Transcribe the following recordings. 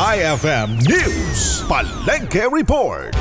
IFM News Palengke Report.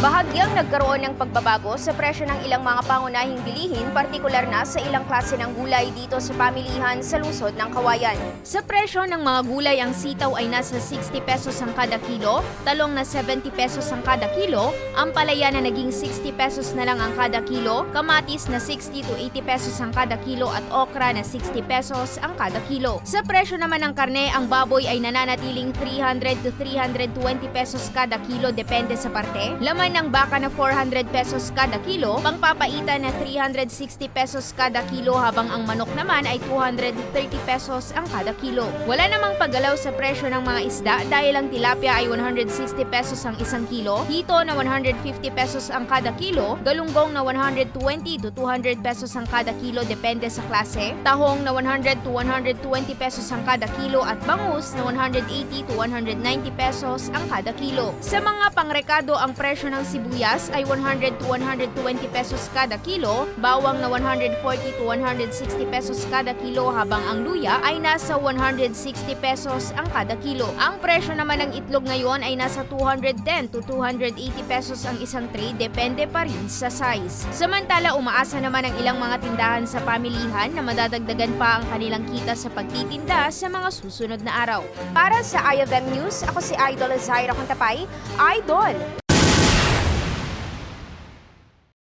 Bahagyang nagkaroon ng pagbabago sa presyo ng ilang mga pangunahing bilihin, partikular na sa ilang klase ng gulay dito sa pamilihan sa lungsod ng Kawayan. Sa presyo ng mga gulay, ang sitaw ay nasa 60 pesos ang kada kilo, talong na 70 pesos ang kada kilo, ang palaya na naging 60 pesos na lang ang kada kilo, kamatis na 60 to 80 pesos ang kada kilo at okra na 60 pesos ang kada kilo. Sa presyo naman ng karne, ang baboy ay nananatiling 300 to 320 pesos kada kilo depende sa parte. Laman ng baka na 400 pesos kada kilo, pangpapaitan na 360 pesos kada kilo habang ang manok naman ay 230 pesos ang kada kilo. Wala namang paggalaw sa presyo ng mga isda dahil ang tilapia ay 160 pesos ang isang kilo, hito na 150 pesos ang kada kilo, galunggong na 120 to 200 pesos ang kada kilo depende sa klase, tahong na 100 to 120 pesos ang kada kilo at bangus na 180 to 190 pesos ang kada kilo. Sa mga pangrekado, ang presyo ng sibuyas ay 100 to 120 pesos kada kilo, bawang na 140 to 160 pesos kada kilo habang ang luya ay nasa 160 pesos ang kada kilo. Ang presyo naman ng itlog ngayon ay nasa 210 to 280 pesos ang isang tray depende pa rin sa size. Samantala umaasa naman ang ilang mga tindahan sa pamilihan na madadagdagan pa ang kanilang kita sa pagtitinda sa mga susunod na araw. Para sa IFM News, ako si Idol Zaira Contapay. Idol,